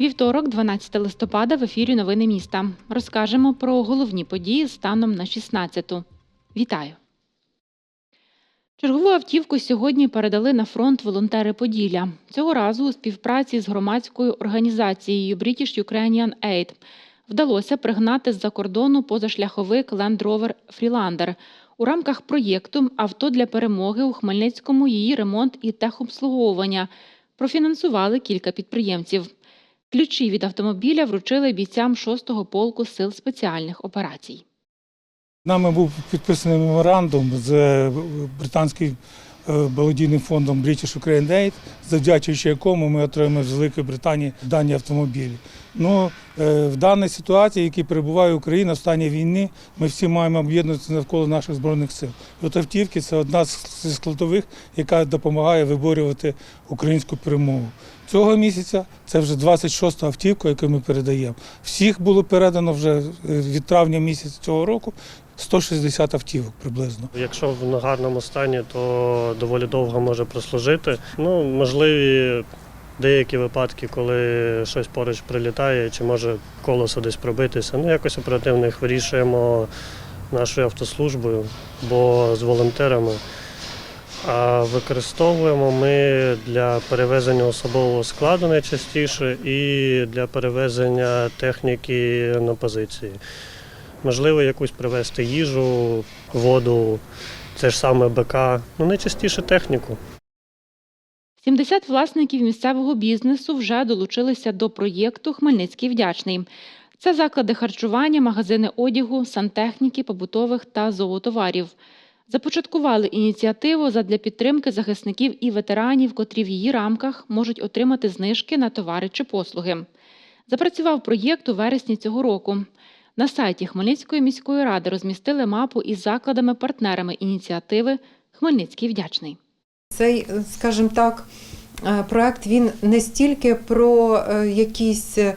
Вівторок, 12 листопада, в ефірі Новини міста. Розкажемо про головні події станом на 16-ту. Вітаю! Чергову автівку сьогодні передали на фронт волонтери Поділля. Цього разу у співпраці з громадською організацією British Ukrainian Aid вдалося пригнати з-за кордону позашляховик Land Rover Freelander. У рамках проєкту Авто для перемоги у Хмельницькому її ремонт і техобслуговування профінансували кілька підприємців. Ключі від автомобіля вручили бійцям 6-го полку сил спеціальних операцій. Нами був підписаний меморандум з е, британським е, благодійним фондом British Ukraine Aid, завдячуючи якому ми отримали з Великої Британії дані автомобілі. Ну, е, в даній ситуації, в якій перебуває Україна в стані війни, ми всі маємо об'єднуватися навколо наших збройних сил. І От автівки це одна з складових, яка допомагає виборювати українську перемогу. Цього місяця це вже 26-та автівка, яку ми передаємо. Всіх було передано вже е, від травня місяця цього року 160 автівок приблизно. Якщо в гарному стані, то доволі довго може прослужити. Ну, можливі деякі випадки, коли щось поруч прилітає, чи може колесо десь пробитися. Ну, якось оперативно їх вирішуємо нашою автослужбою, бо з волонтерами. А використовуємо ми для перевезення особового складу найчастіше і для перевезення техніки на позиції. Можливо, якусь привезти їжу, воду, це ж саме БК, ну найчастіше техніку. 70 власників місцевого бізнесу вже долучилися до проєкту Хмельницький вдячний. Це заклади харчування, магазини одягу, сантехніки, побутових та зоотоварів. Започаткували ініціативу задля підтримки захисників і ветеранів, котрі в її рамках можуть отримати знижки на товари чи послуги. Запрацював проєкт у вересні цього року. На сайті Хмельницької міської ради розмістили мапу із закладами-партнерами ініціативи Хмельницький вдячний. Цей, скажімо так, е, проект він не стільки про е, якісь, е,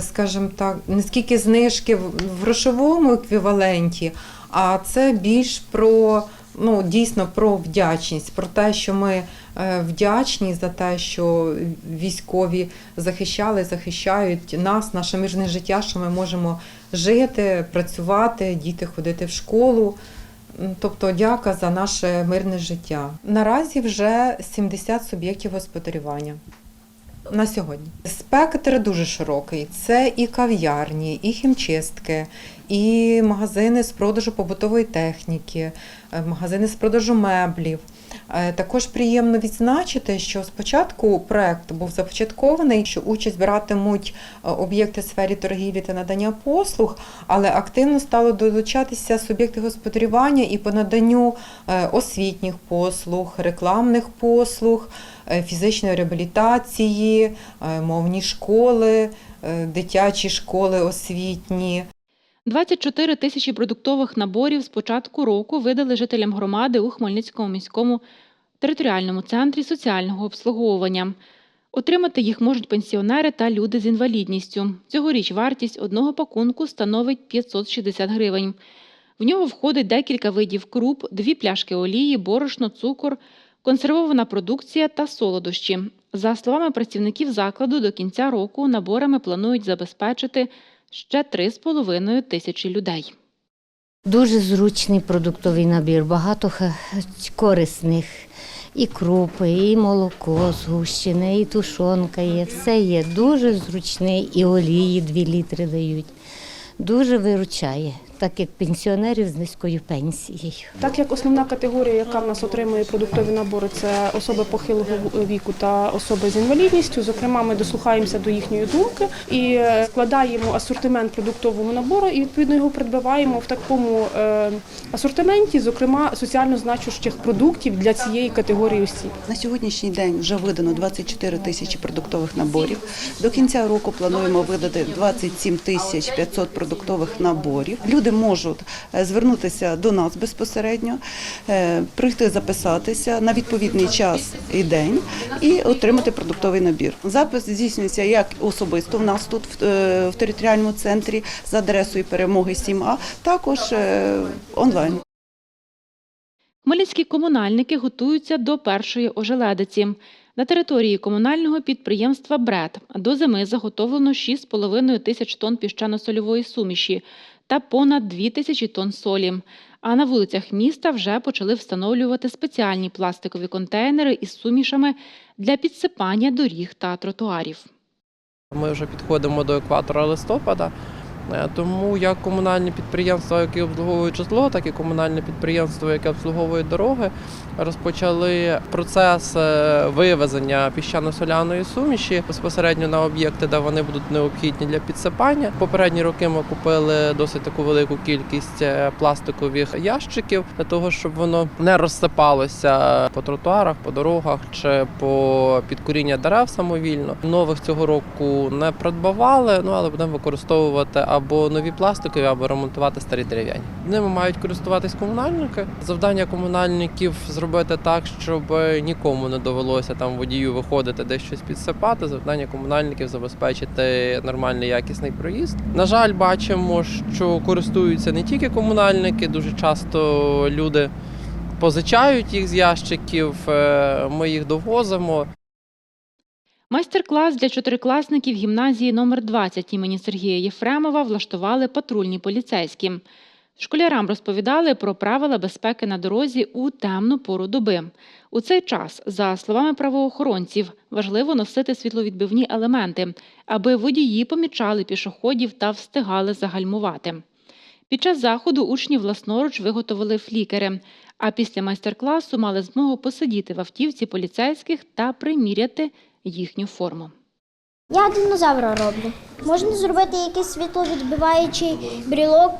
скажімо так, не скільки знижки в в грошовому еквіваленті, а це більш про ну, дійсно про вдячність, про те, що ми е, вдячні за те, що військові захищали, захищають нас, наше мирне життя, що ми можемо жити, працювати, діти ходити в школу. Тобто дяка за наше мирне життя. Наразі вже 70 суб'єктів господарювання. На сьогодні спектр дуже широкий. Це і кав'ярні, і хімчистки, і магазини з продажу побутової техніки, е, магазини з продажу меблів. Е, Також приємно відзначити, що спочатку проект був започаткований, що участь братимуть е, об'єкти сфері торгівлі та надання послуг, але активно стало долучатися суб'єкти господарювання і по наданню е, освітніх послуг, рекламних послуг, фізичної реабілітації, мовні школи, дитячі школи освітні. 24 тисячі продуктових наборів з початку року видали жителям громади у Хмельницькому міському територіальному центрі соціального обслуговування. Отримати їх можуть пенсіонери та люди з інвалідністю. Цьогоріч вартість одного пакунку становить 560 гривень. В нього входить декілька видів круп, дві пляшки олії, борошно, цукор, консервована продукція та солодощі. За словами працівників закладу, до кінця року наборами планують забезпечити ще 3,5 тисячі людей. Дуже зручний продуктовий набір, багато корисних. І крупи, і молоко згущене, і тушонка є. Все є дуже зручний, і олії 2 літри дають. Дуже виручає, так як пенсіонерів з низькою пенсією. Так як основна категорія, яка в нас отримує продуктові набори, це особи похилого віку та особи з інвалідністю. Зокрема, ми дослухаємося до їхньої думки і е, складаємо асортимент продуктового набору і відповідно його придбаваємо в такому е, асортименті, зокрема соціально значущих продуктів для цієї категорії осіб. На сьогоднішній день вже видано 24 тисячі продуктових наборів. До кінця року плануємо видати 27 тисяч 500 продуктових наборів. Люди Люди можуть е, звернутися до нас безпосередньо, е, прийти записатися на відповідний час і день і отримати продуктовий набір. Запис здійснюється як особисто в нас тут в, е, територіальному центрі за адресою перемоги 7А, також онлайн. Хмельницькі комунальники готуються до першої ожеледиці. На території комунального підприємства БРЕД до зими заготовлено 6,5 тисяч тонн піщано-сольової суміші та понад 2 тисячі тонн солі. А на вулицях міста вже почали встановлювати спеціальні пластикові контейнери із сумішами для підсипання доріг та тротуарів. Ми вже підходимо до екватора листопада. Е, Тому як комунальні підприємства, які обслуговують житло, так і комунальне підприємство, яке обслуговує дороги, розпочали процес е, вивезення піщано-соляної суміші безпосередньо на об'єкти, де вони будуть необхідні для підсипання. Попередні роки ми купили досить таку велику кількість е, пластикових ящиків для того, щоб воно не розсипалося по тротуарах, по дорогах чи по підкоріння дерев самовільно. Нових цього року не придбавали, ну але будемо використовувати або нові пластикові, або ремонтувати старі дерев'яні. Ними мають користуватись комунальники. Завдання комунальників зробити так, щоб нікому не довелося там водію виходити десь щось підсипати. Завдання комунальників забезпечити нормальний якісний проїзд. На жаль, бачимо, що користуються не тільки комунальники, дуже часто люди позичають їх з ящиків. е, Ми їх довозимо. Майстер-клас для чотирикласників гімназії номер 20 імені Сергія Єфремова влаштували патрульні поліцейські. Школярам розповідали про правила безпеки на дорозі у темну пору доби. У цей час, за словами правоохоронців, важливо носити світловідбивні елементи, аби водії помічали пішоходів та встигали загальмувати. Під час заходу учні власноруч виготовили флікери, а після майстер-класу мали змогу посидіти в автівці поліцейських та приміряти їхню форму. Я динозавра роблю. Можна зробити якийсь світловідбиваючий брілок,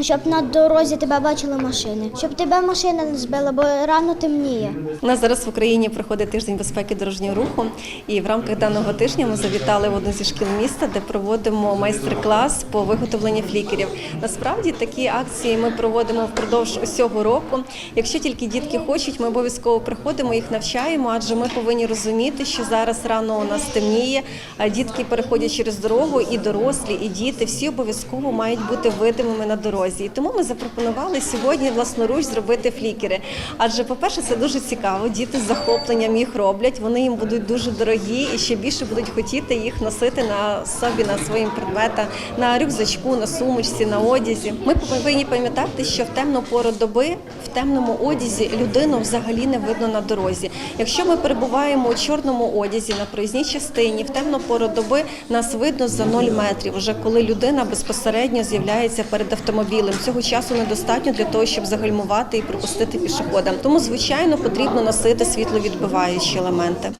щоб на дорозі тебе бачили машини, щоб тебе машина не збила, бо рано темніє. У нас зараз в Україні проходить тиждень безпеки дорожнього руху, і в рамках даного тижня ми завітали в одну зі шкіл міста, де проводимо майстер-клас по виготовленню флікерів. Насправді такі акції ми проводимо впродовж усього року. Якщо тільки дітки хочуть, ми обов'язково приходимо, їх навчаємо, адже ми повинні розуміти, що зараз рано у нас темніє. а Дітки переходять через дорогу, і дорослі, і діти всі обов'язково мають бути видимими на дорозі. І тому ми запропонували сьогодні власноруч зробити флікери. Адже, по-перше, це дуже цікаво. Діти з захопленням їх роблять. Вони їм будуть дуже дорогі і ще більше будуть хотіти їх носити на собі, на своїм предметах, на рюкзачку, на сумочці, на одязі. Ми повинні пам'ятати, що в темну пору доби в темному одязі людину взагалі не видно на дорозі. Якщо ми перебуваємо у чорному одязі на проїзній частині, в темну пору доби нас видно за 0 метрів, вже коли людина безпосередньо з'являється перед автомобілем. Цього часу недостатньо для того, щоб загальмувати і пропустити пішохода. Тому, звичайно, потрібно носити світловідбиваючі елементи.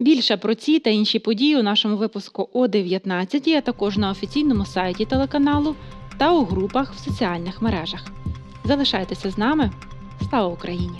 Більше про ці та інші події у нашому випуску о 19, а також на офіційному сайті телеканалу та у групах в соціальних мережах. Залишайтеся з нами. Слава Україні!